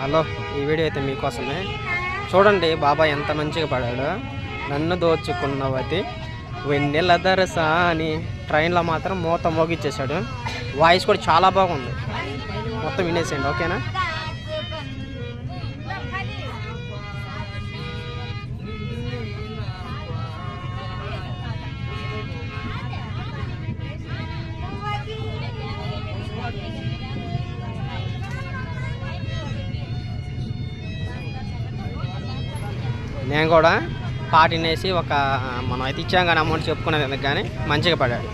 Hello ఈ video అయితే మీకోసమే. చూడండి బాబాయ్ ఎంత మంచిగా పడాడు. నన్ను దోచుకున్నవతి వెన్నెల దరస అని ట్రైన్లో మాత్రం మూత మోగిచ్చేసాడు వాయిస్ కూడా చాలా బాగుంది. మొత్తం వినేసేయండి ఓకేనా? నేను కూడా పాటినేసి ఒక మనం అయితే ఇచ్చాం కానీ అమౌంట్ చెప్పుకునేది కానీ మంచిగా పడాడు